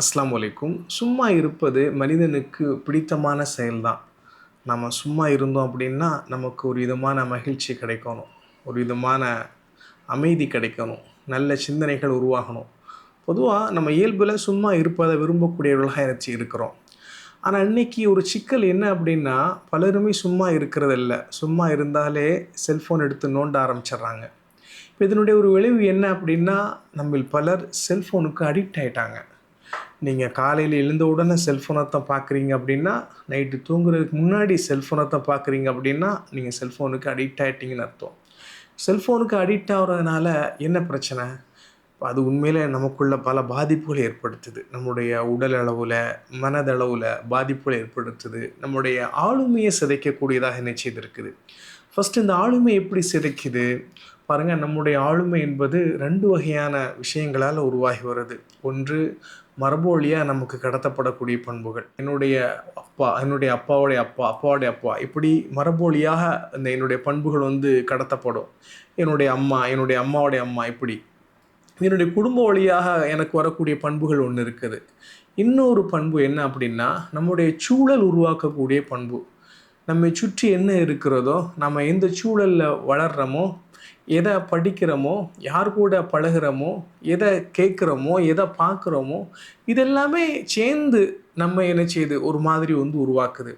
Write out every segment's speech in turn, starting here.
அஸ்லாம் வலைக்கும். சும்மா இருப்பது மனிதனுக்கு பிடித்தமான செயல்தான். நம்ம சும்மா இருந்தோம் அப்படின்னா நமக்கு ஒரு விதமான மகிழ்ச்சி கிடைக்கணும். ஒரு விதமான அமைதி கிடைக்கணும். நல்ல சிந்தனைகள் உருவாகணும். பொதுவாக நம்ம இயல்பில் சும்மா இருப்பதை விரும்பக்கூடியவர்களாக நினச்சி இருக்கிறோம். ஆனால் இன்றைக்கி ஒரு சிக்கல் என்ன அப்படின்னா பலருமே சும்மா இருக்கிறதில்ல. சும்மா இருந்தாலே செல்ஃபோன் எடுத்து நோண்ட ஆரம்பிச்சிடுறாங்க. இப்போ இதனுடைய ஒரு விளைவு என்ன அப்படின்னா நம்மில் பலர் செல்ஃபோனுக்கு அடிக்ட் ஆயிட்டாங்க. நீங்கள் காலையில் எழுந்த உடனே செல்ஃபோனை தான் பார்க்குறீங்க அப்படின்னா நைட்டு தூங்குறதுக்கு முன்னாடி செல்ஃபோனை தான் பார்க்குறீங்க அப்படின்னா நீங்கள் செல்ஃபோனுக்கு அடிக்ட் ஆகிட்டீங்கன்னு அர்த்தம். செல்ஃபோனுக்கு அடிக்ட் ஆகிறதுனால என்ன பிரச்சனை? அது உண்மையில் நமக்குள்ள பல பாதிப்புகளை ஏற்படுத்துது. நம்முடைய உடல் அளவில் மனதளவில் பாதிப்புகளை ஏற்படுத்துது. நம்முடைய ஆளுமையை சிதைக்கக்கூடியதாக என்ன செய்திருக்குது? ஃபஸ்ட்டு இந்த ஆளுமை எப்படி சிதைக்குது? பாருங்கள் நம்முடைய ஆளுமை என்பது ரெண்டு வகையான விஷயங்களால் உருவாகி வருது. ஒன்று மரபு வழியாக நமக்கு கடத்தப்படக்கூடிய பண்புகள். என்னுடைய அப்பா என்னுடைய அப்பாவுடைய அப்பா அப்பாவுடைய அப்பா இப்படி மரபு வழியாக இந்த என்னுடைய பண்புகள் வந்து கடத்தப்படும். என்னுடைய அம்மா என்னுடைய அம்மாவுடைய அம்மா இப்படி. என்னுடைய குடும்ப வழியாக எனக்கு வரக்கூடிய பண்புகள் ஒன்று இருக்குது. இன்னொரு பண்பு என்ன அப்படின்னா நம்முடைய சூழல் உருவாக்கக்கூடிய பண்பு. நம்மை சுற்றி என்ன இருக்கிறதோ நம்ம எந்த சூழலில் வளர்கிறோமோ எதை படிக்கிறோமோ யார் கூட பழகிறோமோ எதை கேட்குறோமோ எதை பார்க்குறோமோ இதெல்லாமே சேர்ந்து நம்ம என்ன செய்யுது? ஒரு மாதிரி வந்து உருவாக்குது.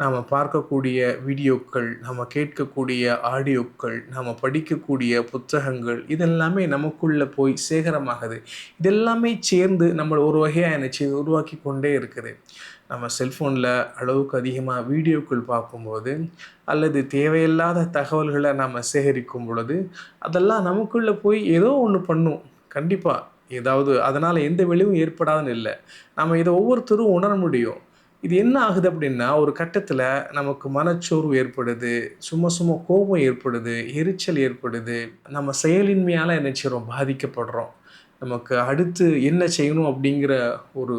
நாம் பார்க்கக்கூடிய வீடியோக்கள் நம்ம கேட்கக்கூடிய ஆடியோக்கள் நம்ம படிக்கக்கூடிய புத்தகங்கள் இதெல்லாமே நமக்குள்ளே போய் சேகரமாகுது. இதெல்லாமே சேர்ந்து நம்ம ஒரு வகையாக என்ன உருவாக்கி கொண்டே இருக்குது. நம்ம செல்ஃபோனில் அளவுக்கு அதிகமாக வீடியோக்கள் பார்க்கும்போது அல்லது தேவையில்லாத தகவல்களை நாம் சேகரிக்கும் பொழுது அதெல்லாம் நமக்குள்ளே போய் ஏதோ ஒன்று பண்ணும். கண்டிப்பாக ஏதாவது அதனால் எந்த விளைவும் ஏற்படாதுன்னு இல்லை. நம்ம இதை ஒவ்வொருத்தரும் உணர முடியும். இது என்ன ஆகுது அப்படின்னா ஒரு கட்டத்தில் நமக்கு மனச்சோர்வு ஏற்படுது சும்மா சும்மா கோபம் ஏற்படுது எரிச்சல் ஏற்படுது. நம்ம செயலின்மையால் என்ன செய்கிறோம் பாதிக்கப்படுறோம். நமக்கு அடுத்து என்ன செய்யணும் அப்படிங்கிற ஒரு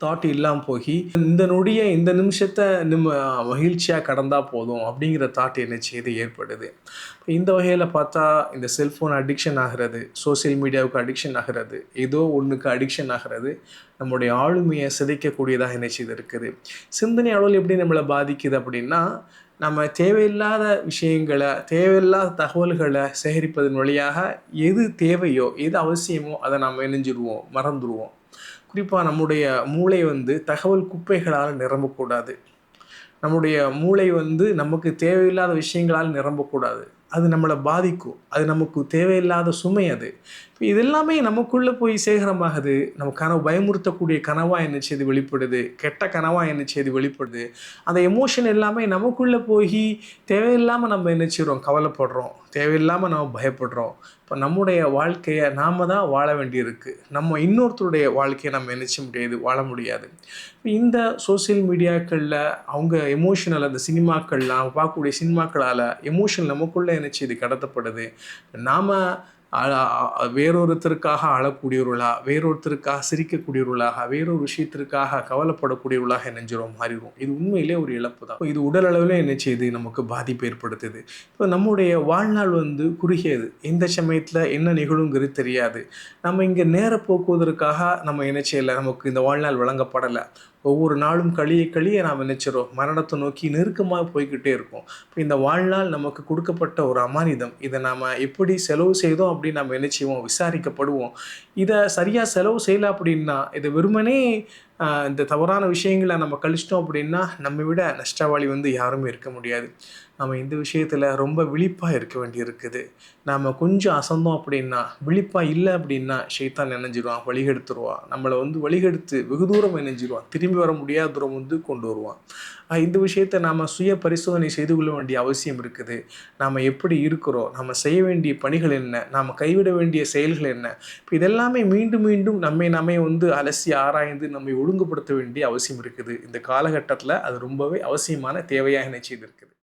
தாட் இல்லாமல் போய் இந்த நொடியை இந்த நிமிஷத்தை நம்ம மகிழ்ச்சியாக கடந்தால் போதும் அப்படிங்கிற தாட் என்ன செய்து ஏற்படுது. இந்த வகையில் பார்த்தா இந்த செல்ஃபோன் அடிக்ஷன் ஆகிறது சோசியல் மீடியாவுக்கு அடிக்ஷன் ஆகிறது ஏதோ ஒன்றுக்கு அடிக்ஷன் ஆகிறது நம்முடைய ஆளுமையை சிதைக்கக்கூடியதாக என்ன செய்து இருக்குது சிந்தனை அளவில் எப்படி நம்மளை பாதிக்குது அப்படின்னா நம்ம தேவையில்லாத விஷயங்களை தேவையில்லாத தகவல்களை சேகரிப்பதன் வழியாக எது தேவையோ எது அவசியமோ அதை நம்ம இணைஞ்சிடுவோம் மறந்துடுவோம் குறிப்பாக நம்முடைய மூளை வந்து தகவல் குப்பைகளால் நிரம்பக்கூடாது. நம்முடைய மூளை வந்து நமக்கு தேவையில்லாத விஷயங்களால் நிரம்பக்கூடாது. அது நம்மளை பாதிக்கும். அது நமக்கு தேவையில்லாத சுமை அது. இப்போ இதெல்லாமே நமக்குள்ளே போய் சேகரமாகுது. நம்ம கனவு பயமுறுத்தக்கூடிய கனவாக என்ன செய்து வெளிப்படுது? கெட்ட கனவாக என்ன செய்து வெளிப்படுது? அந்த எமோஷன் எல்லாமே நமக்குள்ளே போய் தேவையில்லாமல் நம்ம என்ன செய்கிறோம் கவலைப்படுறோம். தேவையில்லாமல் நம்ம பயப்படுறோம். இப்போ நம்முடைய வாழ்க்கையை நாம் தான் வாழ வேண்டியிருக்கு. நம்ம இன்னொருத்தருடைய வாழ்க்கையை நம்ம நினைச்ச முடியாது? வாழ முடியாது. இந்த சோசியல் மீடியாக்களில் அவங்க எமோஷனல் அந்த சினிமாக்கள்லாம் பார்க்கக்கூடிய சினிமாக்களால் எமோஷன் நமக்குள்ளே நினச்சி செய்து கடத்தப்படுது. நாம் வேறொருத்தருக்காக அழக்கூடியவர்களா வேறொருத்தருக்காக சிரிக்கக்கூடியவர்களாக வேறொரு விஷயத்திற்காக கவலைப்படக்கூடியவர்களாக நினைஞ்சிரும் மாறிடும் இது உண்மையிலே ஒரு இழப்பு தான். இது உடல் அளவில் என்ன செய்யுது நமக்கு பாதிப்பு ஏற்படுத்துது. இப்போ நம்முடைய வாழ்நாள் வந்து குறுகியது. எந்த சமயத்தில் என்ன நிகழுங்கிறது தெரியாது. நம்ம இங்கே நேர போக்குவதற்காக நம்ம என்ன செய்யலை? நமக்கு இந்த வாழ்நாள் வழங்கப்படலை. ஒவ்வொரு நாளும் கழிய கழிய நாம் நினைச்சிடும் மரணத்தை நோக்கி நெருக்கமாக போய்கிட்டே இருக்கும். இப்போ இந்த வாழ்நாள் நமக்கு கொடுக்கப்பட்ட ஒரு அமானிதம். இதை நாம் எப்படி செலவு செய்தோம் அப்படின்னு நம்ம என்ன விசாரிக்கப்படுவோம். இதை சரியாக செலவு செய்யலை அப்படின்னா இதை வெறுமனே இந்த தவறான விஷயங்களை நம்ம கழிச்சிட்டோம் அப்படின்னா நம்ம விட நஷ்டவாளி வந்து யாருமே இருக்க முடியாது. நம்ம இந்த விஷயத்தில் ரொம்ப விழிப்பாக இருக்க வேண்டியிருக்குது. நாம் கொஞ்சம் அசந்தோம் அப்படின்னா விழிப்பாக இல்லை அப்படின்னா ஷெய்தான் நினைஞ்சிருவான் வழிகெடுத்துருவான். நம்மளை வந்து வழிகெடுத்து வெகு தூரம் நினைஞ்சிருவான் திரும்பி வர முடியாத தூரம் வந்து கொண்டு வருவான். இந்த விஷயத்தை நாம் சுய பரிசோதனை செய்து கொள்ள வேண்டிய அவசியம் இருக்குது. நாம் எப்படி இருக்கிறோம்? நம்ம செய்ய வேண்டிய பணிகள் என்ன? நாம் கைவிட வேண்டிய செயல்கள் என்ன? இப்போ இதெல்லாமே மீண்டும் மீண்டும் நம்மை நம்மை வந்து அலசி ஆராய்ந்து நம்மை ஒழுங்குபடுத்த வேண்டிய அவசியம் இருக்குது. இந்த காலகட்டத்தில் அது ரொம்பவே அவசியமான தேவையாக என்ன செய்திருக்குது.